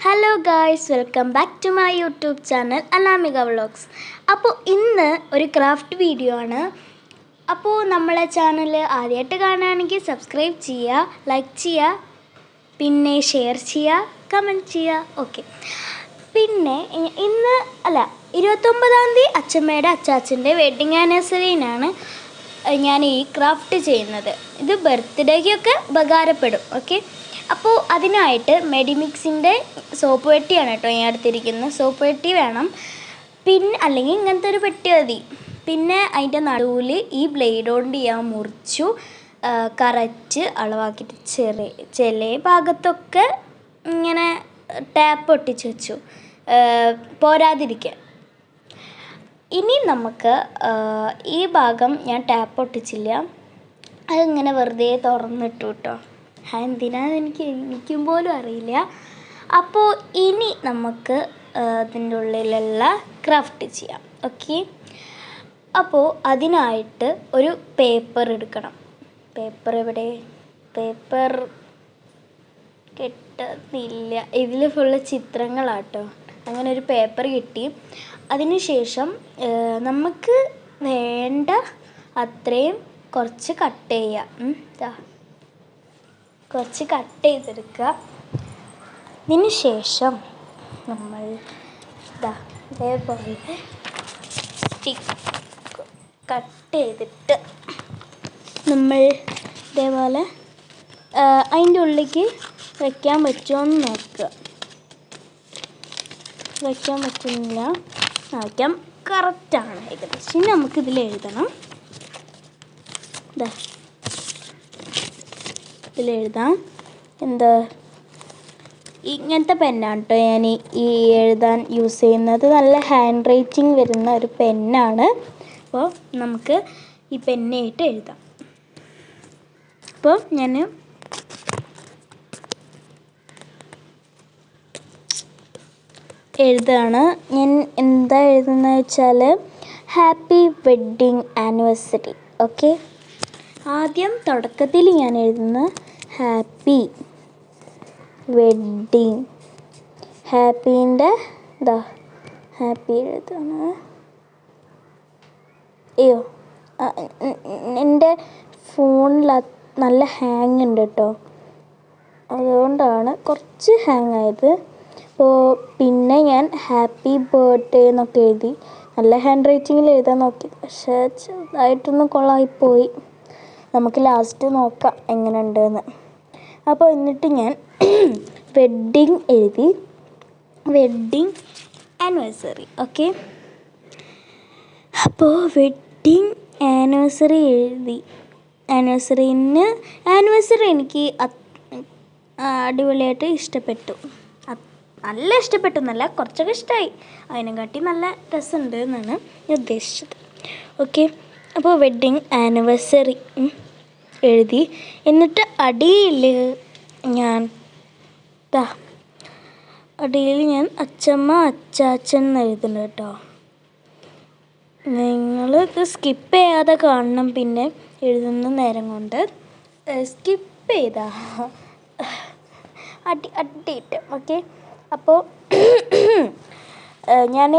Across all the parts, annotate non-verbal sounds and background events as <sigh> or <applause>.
Hello guys welcome back to my YouTube channel Anamika vlogs അപ്പോൾ ഇന്ന് ഒരു craft video ആണ്. അപ്പോൾ നമ്മളെ ചാനൽ ആദ്യമായിട്ട് കാണുകയാണെങ്കിൽ സബ്സ്ക്രൈബ് ചെയ്യുക ലൈക്ക് ചെയ്യുക പിന്നെ ഷെയർ ചെയ്യുക കമന്റ് ചെയ്യുക ഓക്കെ പിന്നെ ഇന്ന് അല്ല ഇരുപത്തൊമ്പതാം തീയതി അച്ഛമ്മയുടെ അച്ചാച്ചന്റെ വെഡിങ് ആനിവേഴ്സറിനാണ് ഞാൻ ഈ ക്രാഫ്റ്റ് ചെയ്യുന്നത്. ഇത് ബർത്ത്ഡേക്കൊക്കെ ഉപകാരപ്പെടും ഓക്കെ അപ്പോൾ അതിനായിട്ട് മെഡിമിക്സിന്റെ സോപ്പ് പെട്ടിയാണ് കേട്ടോ ഞാൻ എടുത്തിരിക്കുന്നത് സോപ്പ് പെട്ടി വേണം. പിന്നെ അല്ലെങ്കിൽ ഇങ്ങനത്തെ ഒരു പെട്ടി മതി. പിന്നെ അതിന്റെ നടുവിൽ ഈ ബ്ലേഡ് കൊണ്ട് ഞാൻ മുറിച്ചു കറച്ച് അളവാക്കിയിട്ട് ചെറിയ ചില ഭാഗത്തൊക്കെ ഇങ്ങനെ ടാപ്പ് ഒട്ടിച്ച് വെച്ചു. പോരാതിരിക്കുക ഇനി നമുക്ക് ഈ ഭാഗം ഞാൻ ടാപ്പ് ഒട്ടിച്ചില്ല അതിങ്ങനെ വെറുതെ തുറന്നിട്ടു കേട്ടോ. എന്തിനാന്ന് എനിക്ക് എനിക്കും പോലും അറിയില്ല. അപ്പോൾ ഇനി നമുക്ക് അതിന്റെ ഉള്ളിലുള്ള ക്രാഫ്റ്റ് ചെയ്യാം. ഓക്കെ? അപ്പോൾ അതിനായിട്ട് ഒരു പേപ്പർ എടുക്കണം. പേപ്പർ എവിടെ? പേപ്പർ കിട്ടുന്നില്ല. ഇതിൽ ഫുള്ള് ചിത്രങ്ങളാട്ടോ. അങ്ങനെ ഒരു പേപ്പർ കിട്ടി. അതിനുശേഷം ശേഷം നമുക്ക് വേണ്ട അത്രയും കുറച്ച് കട്ട് ദാ. കുറച്ച് കട്ട് ചെയ്തെടുക്കുക. അതിന് ശേഷം നമ്മൾ ഇതാ ഇതേപോലെ കട്ട് ചെയ്തിട്ട് നമ്മൾ ഇതേപോലെ അതിന്റെ ഉള്ളിലേക്ക് വയ്ക്കാൻ പറ്റുമോ എന്ന് നോക്കുക. വയ്ക്കാൻ പറ്റുന്നില്ല. വയ്ക്കാൻ കറക്റ്റാണ് ഏകദേശം ഇനി നമുക്കിതിൽ എഴുതണം. ഇതാ ഇതിൽ എഴുതാം എന്താ? ഇങ്ങനത്തെ പെന്നാണ് കേട്ടോ ഞാൻ ഈ- എഴുതാൻ യൂസ് ചെയ്യുന്നത്. നല്ല ഹാൻഡ് റൈറ്റിംഗ് വരുന്ന ഒരു പെന്നാണ് അപ്പോൾ നമുക്ക് ഈ പെന്നായിട്ട് എഴുതാം. അപ്പോൾ ഞാൻ എഴുതാണ്. ഞാൻ എന്താ എഴുതുന്നത് വെച്ചാൽ ഹാപ്പി വെഡ്ഡിങ് ആനിവേഴ്സറി. ഓക്കെ? ആദ്യം തുടക്കത്തിൽ ഞാൻ എഴുതുന്ന ഹാപ്പി വെഡ്ഡിങ് ഹാപ്പീന്റെ ഇതാ ഹാപ്പി എഴുതാണ്. അയ്യോ എന്റെ ഫോണിൽ നല്ല ഹാങ് ഉണ്ട് കേട്ടോ. അതുകൊണ്ടാണ് കുറച്ച് ഹാങ് ആയത്. അപ്പോൾ പിന്നെ ഞാൻ ഹാപ്പി ബർത്ത്ഡേ എന്നൊക്കെ എഴുതി. നല്ല ഹാൻഡ് റൈറ്റിങ്ങിൽ എഴുതാൻ നോക്കി. പക്ഷേ ചെറുതായിട്ടൊന്ന് കൊളായിപ്പോയി നമുക്ക് ലാസ്റ്റ് നോക്കാം എങ്ങനെ ഉണ്ടെന്ന് അപ്പോൾ എന്നിട്ട് ഞാൻ <clears throat> വെഡ്ഡിങ് എഴുതി. വെഡ്ഡിങ് ആനിവേഴ്സറി ഓക്കെ അപ്പോൾ വെഡ്ഡിങ് ആനിവേഴ്സറി എഴുതി. ആനിവേഴ്സറിന് ആനിവേഴ്സറി എനിക്ക് അടിപൊളിയായിട്ട് ഇഷ്ടപ്പെട്ടു. നല്ല ഇഷ്ടപ്പെട്ടു എന്നല്ല കുറച്ചൊക്കെ ഇഷ്ടമായി അതിനെക്കാട്ടി നല്ല രസമുണ്ട് എന്നാണ് ഞാൻ ഉദ്ദേശിച്ചത്. ഓക്കെ അപ്പോൾ വെഡ്ഡിങ് ആനിവേഴ്സറി എഴുതി. എന്നിട്ട് അടിയിൽ ഞാൻ ദാ അടിയിൽ ഞാൻ അച്ചമ്മ അച്ചാച്ചൻ എന്ന് കേട്ടോ. നിങ്ങൾ ഇത് സ്കിപ്പ് ചെയ്യാതെ കാണണം. പിന്നെ എഴുതുന്ന നേരം കൊണ്ട് സ്കിപ്പ് ചെയ്താ. അടി അടിയിട്ട് ഓക്കെ. അപ്പോൾ ഞാൻ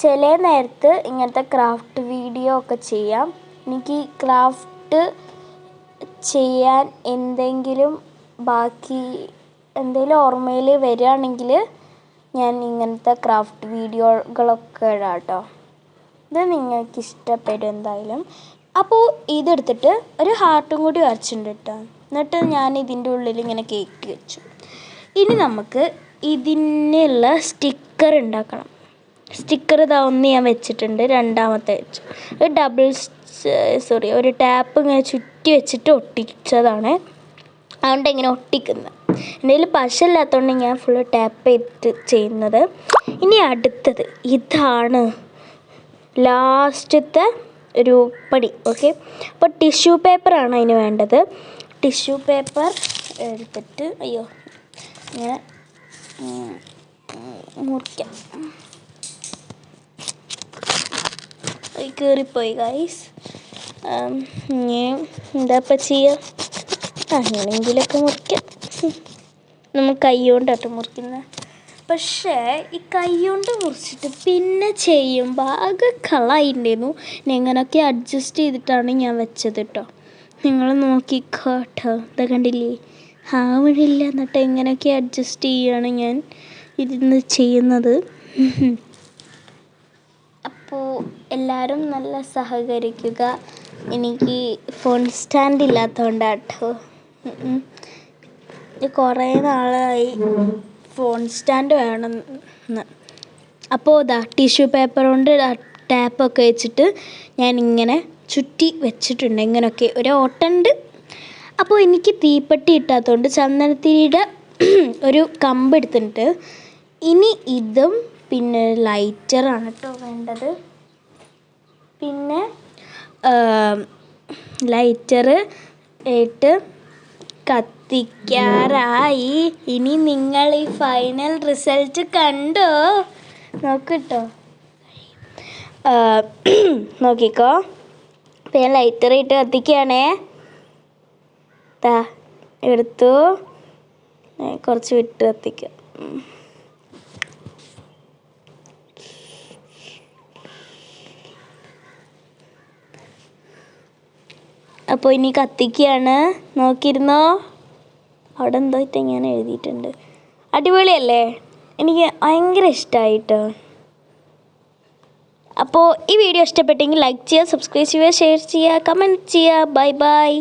ചില നേരത്ത് ഇങ്ങനത്തെ ക്രാഫ്റ്റ് വീഡിയോ ഒക്കെ ചെയ്യാം. എനിക്ക് ക്രാഫ്റ്റ് ചെയ്യാൻ എന്തെങ്കിലും ബാക്കി എന്തെങ്കിലും ഓർമ്മയിൽ വരികയാണെങ്കിൽ ഞാൻ ഇങ്ങനത്തെ ക്രാഫ്റ്റ് വീഡിയോകളൊക്കെ ഇടാം കേട്ടോ ഇത് നിങ്ങൾക്ക് ഇഷ്ടപ്പെടും എന്തായാലും. അപ്പോൾ ഇതെടുത്തിട്ട് ഒരു ഹാർട്ടും കൂടി വരച്ചിട്ടുണ്ട് കേട്ടോ. എന്നിട്ട് ഞാൻ ഇതിന്റെ ഉള്ളിൽ ഇങ്ങനെ കേക്ക് വെച്ചു. ഇനി നമുക്ക് ഇതിനുള്ള സ്റ്റിക്കർ ഉണ്ടാക്കണം. സ്റ്റിക്കർ ഇതാ ഒന്ന് ഞാൻ വെച്ചിട്ടുണ്ട്. രണ്ടാമത്തെ വെച്ചു. ഒരു ഡബിൾ സോറി ഒരു ടാപ്പ് ഇങ്ങനെ ചുറ്റി വെച്ചിട്ട് ഒട്ടിച്ചതാണ്. അതുകൊണ്ട് ഇങ്ങനെ ഒട്ടിക്കുന്നത് എന്റെ കയ്യിൽ പശ ഇല്ലാത്തതുകൊണ്ട് ഞാൻ ഫുള്ള് ടാപ്പ് ചെയ്തിട്ട് ചെയ്യുന്നത്. ഇനി അടുത്തത് ഇതാണ്. ലാസ്റ്റത്തെ ഒരു പടി ഓക്കെ അപ്പോൾ ടിഷ്യൂ പേപ്പറാണ് അതിന് വേണ്ടത്. ടിഷ്യൂ പേപ്പർ എടുത്തിട്ട് അയ്യോ ഇങ്ങനെ മുറിക്കാം. കയറിപ്പോയി ഗൈസ് ഇനി എന്താ ഇപ്പം ചെയ്യുക അങ്ങനെയെങ്കിലൊക്കെ മുറിക്കാം. നമ്മൾ കൈ കൊണ്ടാട്ടോ മുറിക്കുന്നത് പക്ഷേ ഈ കൈ കൊണ്ട് മുറിച്ചിട്ട് പിന്നെ ചെയ്യുമ്പോൾ ആകെ കളായിട്ടുണ്ടായിരുന്നു എങ്ങനെയൊക്കെ അഡ്ജസ്റ്റ് ചെയ്തിട്ടാണ് ഞാൻ വെച്ചത് കേട്ടോ നിങ്ങൾ നോക്കിക്കോ കേട്ടോ ഇതാ കണ്ടില്ലേ? ആവണില്ല എന്നിട്ട് എങ്ങനെയൊക്കെ അഡ്ജസ്റ്റ് ചെയ്യാണ് ഞാൻ ഇരുന്ന് ചെയ്യുന്നത്. അപ്പോൾ എല്ലാവരും നല്ല സഹകരിക്കുക. എനിക്ക് ഫോൺ സ്റ്റാൻഡ് ഇല്ലാത്തതുകൊണ്ടാട്ടോ കുറേ നാളായി ഫോൺ സ്റ്റാൻഡ് വേണം എന്ന് അപ്പോൾ ഇതാ ടിഷ്യൂ പേപ്പർ കൊണ്ട് ടാപ്പൊക്കെ വെച്ചിട്ട് ഞാൻ ഇങ്ങനെ ചുറ്റി വെച്ചിട്ടുണ്ട്. ഇങ്ങനെയൊക്കെ ഒരു ഓട്ടുണ്ട്. അപ്പോൾ എനിക്ക് തീപ്പെട്ടി ഇട്ടാത്തതുകൊണ്ട് ചന്ദനത്തിരിയുടെ <clears throat> ഒരു കമ്പ് എടുത്തിട്ട് ഇനി ഇതും പിന്നെ ലൈറ്ററാണ് കേട്ടോ വേണ്ടത്. പിന്നെ ലൈറ്റർ ഇട്ട് കത്തിക്കാറായി. ഇനി നിങ്ങൾ ഈ ഫൈനൽ റിസൾട്ട് കണ്ടോ? നോക്കിട്ടോ. നോക്കിക്കോ. പിന്നെ ലൈറ്റർ ഇട്ട് കത്തിക്കുകയാണേ. താ എടുത്തു. കുറച്ച് വിട്ട് കത്തിക്കാം. അപ്പോൾ ഇനി കത്തിക്കുകയാണ് നോക്കിയിരുന്നോ? അവിടെ എന്തോ ഇട്ട് ഞാൻ എഴുതിയിട്ടുണ്ട്. അടിപൊളിയല്ലേ? എനിക്ക് ഭയങ്കര ഇഷ്ടമായിട്ടോ അപ്പോൾ ഈ വീഡിയോ ഇഷ്ടപ്പെട്ടെങ്കിൽ ലൈക്ക് ചെയ്യുക സബ്സ്ക്രൈബ് ചെയ്യുക ഷെയർ ചെയ്യുക കമന്റ് ചെയ്യുക. Bye bye